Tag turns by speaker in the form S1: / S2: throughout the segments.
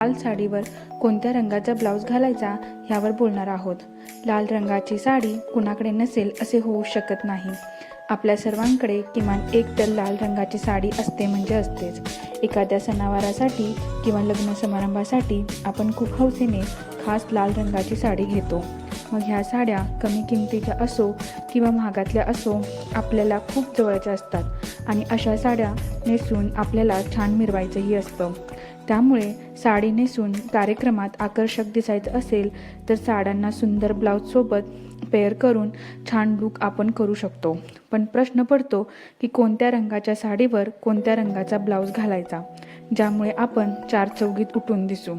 S1: लाल साडीवर कोणत्या रंगाचा ब्लाऊज घालायचा ह्यावर बोलणार आहोत. लाल रंगाची साडी कुणाकडे नसेल असे होऊ शकत नाही. आपल्या सर्वांकडे किमान एक तर लाल रंगाची साडी असते म्हणजे असतेच. एखाद्या सणावारासाठी किंवा लग्न समारंभासाठी आपण खूप हौसेने खास लाल रंगाची साडी घेतो. मग ह्या साड्या कमी किमतीच्या असो किंवा महागातल्या असो आपल्याला खूप जवळच्या असतात आणि अशा साड्या नेसून आपल्याला छान मिरवायचंही असतं. त्यामुळे साडी नेसून कार्यक्रमात आकर्षक दिसायचं असेल तर साड्यांना सुंदर ब्लाऊजसोबत पेअर करून छान लूक आपण करू शकतो. पण प्रश्न पडतो की कोणत्या रंगाच्या साडीवर कोणत्या रंगाचा ब्लाऊज घालायचा? ज्यामुळे आपण चार चौघीत उठून दिसू.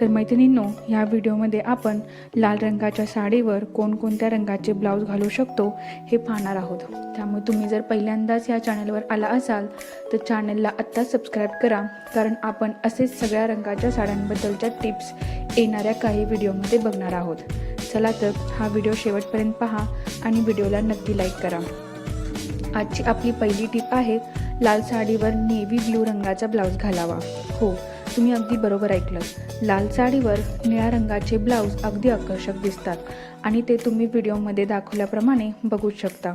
S1: तर मैत्रिणींनो ह्या व्हिडिओमध्ये आपण लाल रंगाच्या साडीवर कोणकोणत्या रंगाचे ब्लाऊज घालू शकतो हे पाहणार आहोत. त्यामुळे तुम्ही जर पहिल्यांदाच या चॅनलवर आला असाल तर चॅनलला आत्ता सबस्क्राईब करा कारण आपण असेच सगळ्या रंगाच्या साड्यांबद्दलच्या टिप्स येणाऱ्या काही व्हिडिओमध्ये बघणार आहोत. चला तर हा व्हिडिओ शेवटपर्यंत पहा आणि व्हिडिओला नक्की लाईक करा. आजची आपली पहिली टीप आहे लाल साडीवर नेव्ही ब्ल्यू रंगाचा ब्लाऊज घालावा. हो तुम्ही अगदी बरोबर ऐकलं लाल साडीवर निळ्या रंगाचे ब्लाऊज अगदी आकर्षक दिसतात आणि ते तुम्ही व्हिडिओमध्ये दाखवल्याप्रमाणे बघू शकता.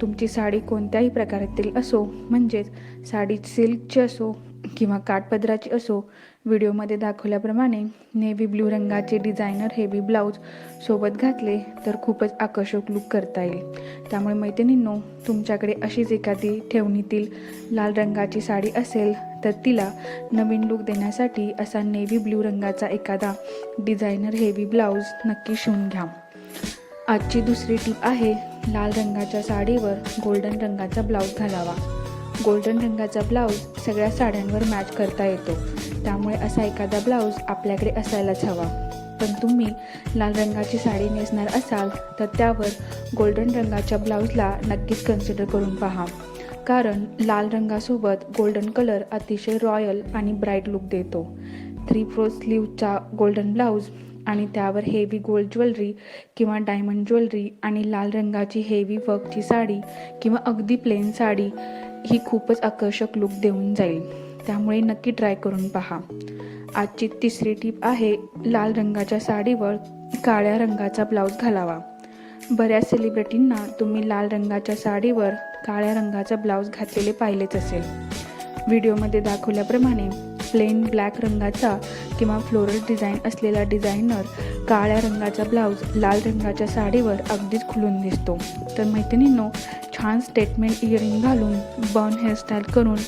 S1: तुमची साडी कोणत्याही प्रकारातील असो म्हणजेच साडी सिल्कची असो किंवा काठपदराची असो व्हिडिओमध्ये दाखवल्याप्रमाणे नेव्ही ब्ल्यू रंगाचे डिझायनर हेवी ब्लाऊज सोबत घातले तर खूपच आकर्षक लूक करता येईल. त्यामुळे मैत्रिणींनो तुमच्याकडे अशीच एखादी ठेवणीतील लाल रंगाची साडी असेल तर तिला नवीन लूक देण्यासाठी असा नेव्ही ब्ल्यू रंगाचा एखादा डिझायनर हेवी ब्लाऊज नक्की शिवून घ्या. आजची दुसरी टीप आहे लाल रंगाच्या साडीवर गोल्डन रंगाचा ब्लाऊज घालावा. गोल्डन रंगाचा ब्लाऊज सगळ्या साड्यांवर मॅच करता येतो. त्यामुळे असा एखादा ब्लाऊज आपल्याकडे असायलाच हवा. पण तुम्ही लाल रंगाची साडी नेसणार असाल तर त्यावर गोल्डन रंगाच्या ब्लाऊजला नक्कीच कन्सिडर करून पहा. कारण लाल रंगासोबत गोल्डन कलर अतिशय रॉयल आणि ब्राईट लुक देतो. थ्री फोर स्लीवचा गोल्डन ब्लाऊज आणि त्यावर हेवी गोल्ड ज्वेलरी किंवा डायमंड ज्वेलरी आणि लाल रंगाची हेवी वर्कची साडी किंवा अगदी प्लेन साडी ही खूपच आकर्षक लुक देऊन जाईल. त्यामुळे नक्की ट्राय करून पहा. आजची तिसरी टीप आहे लाल रंगाच्या साडीवर काळ्या रंगाचा ब्लाऊज घालावा. बऱ्याच सेलिब्रिटींना तुम्ही लाल रंगाच्या साडीवर काळ्या रंगाचा ब्लाऊज घातलेले पाहिलेच असेल. व्हिडिओमध्ये दाखवल्याप्रमाणे प्लेन ब्लॅक रंगाचा किंवा फ्लोरल डिझाईन असलेला डिझायनर काळ्या रंगाचा ब्लाऊज लाल रंगाच्या साडीवर अगदीच खुलून दिसतो. तर मैत्रिणींनो छान स्टेटमेंट इयरिंग घालून बर्न हेअरस्टाईल करून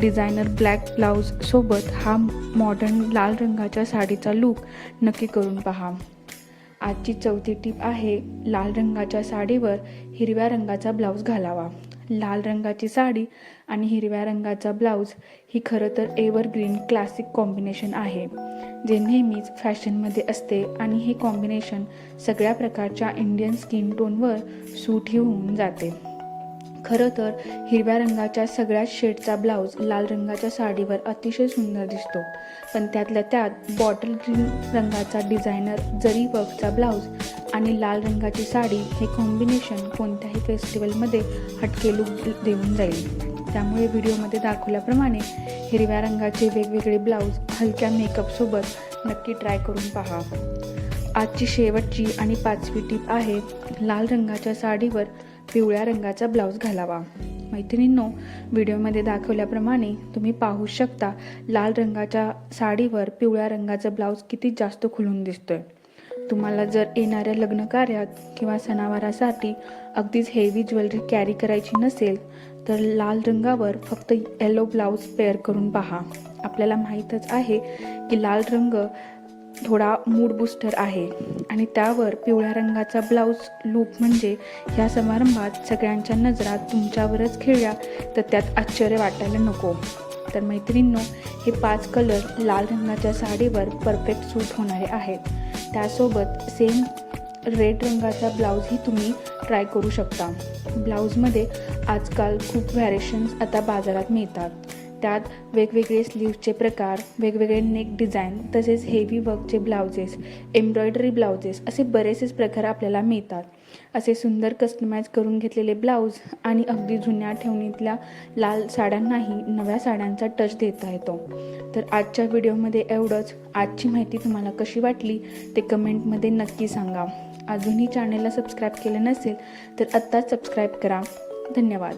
S1: डिझायनर ब्लॅक ब्लाऊजसोबत हा मॉडर्न लाल रंगाच्या साडीचा लूक नक्की करून पहा. आजची चौथी टीप आहे लाल रंगाच्या साडीवर हिरव्या रंगाचा ब्लाऊज घालावा. लाल रंगाची साडी आणि हिरव्या रंगाचा ब्लाऊज ही खरं तर एव्हरग्रीन क्लासिक कॉम्बिनेशन आहे जे नेहमीच फॅशनमध्ये असते आणि हे कॉम्बिनेशन सगळ्या प्रकारच्या इंडियन स्किन टोनवर सूटही होऊन जाते. खरं तर हिरव्या रंगाच्या सगळ्याच शेडचा ब्लाऊज लाल रंगाच्या साडीवर अतिशय सुंदर दिसतो पण त्यातल्या त्यात बॉटल ग्रीन रंगाचा डिझायनर जरी वर्कचा ब्लाऊज आणि लाल रंगाची साडी हे कॉम्बिनेशन कोणत्याही फेस्टिवलमध्ये हटके लुक देऊन जाईल. त्यामुळे व्हिडिओमध्ये दाखवल्याप्रमाणे हिरव्या रंगाचे वेगवेगळे ब्लाऊज हलक्या मेकअपसोबत नक्की ट्राय करून पहा. आजची शेवटची आणि पाचवी टीप आहे लाल रंगाच्या साडीवर पिवळ्या रंगाचा ब्लाऊज घालावा. मैत्रिणींनो व्हिडिओमध्ये दाखवल्याप्रमाणे तुम्ही पाहू शकता लाल रंगाच्या साडीवर पिवळ्या रंगाचा ब्लाऊज किती जास्त खुलून दिसतोय. तुम्हाला जर येणाऱ्या लग्न कार्यात किंवा सणावारासाठी अगदीच हेवी ज्वेलरी कॅरी करायची नसेल तर लाल रंगावर फक्त येलो ब्लाऊज पेअर करून पहा. आपल्याला माहीतच आहे की लाल रंग थोडा मूड बुस्टर आहे आणि त्यावर पिवळ्या रंगाचा ब्लाऊज लूक म्हणजे ह्या समारंभात सगळ्यांच्या नजरात तुमच्यावरच खेळल्या तर त्यात आश्चर्य वाटायला नको. तर मैत्रिणींनो हे पाच कलर लाल रंगाच्या साडीवर परफेक्ट सूट होणारे आहेत. त्यासोबत सेम रेड रंगाचा ब्लाऊजही तुम्ही ट्राय करू शकता. ब्लाऊजमध्ये आजकाल खूप व्हॅरिएशन्स आता बाजारात मिळतात. त्यात वेगवेगळे स्लीव्हचे प्रकार वेगवेगळे नेक डिझाईन तसेच हेवी वर्कचे ब्लाउजेस एम्ब्रॉयडरी ब्लाउजेस असे बरेचसेच प्रकार आपल्याला मिळतात. असे सुंदर कस्टमाइज करून घेतलेले ब्लाऊज आणि अगदी जुन्या ठेवणीतल्या लाल साड्यांनाही नव्या साड्यांचा टच देता येतो. तर आजच्या व्हिडिओमध्ये एवढंच. आजची माहिती तुम्हाला कशी वाटली ते कमेंटमध्ये नक्की सांगा. अजूनही चॅनेलला सबस्क्राईब केलं नसेल तर आत्ताच सबस्क्राईब करा. धन्यवाद.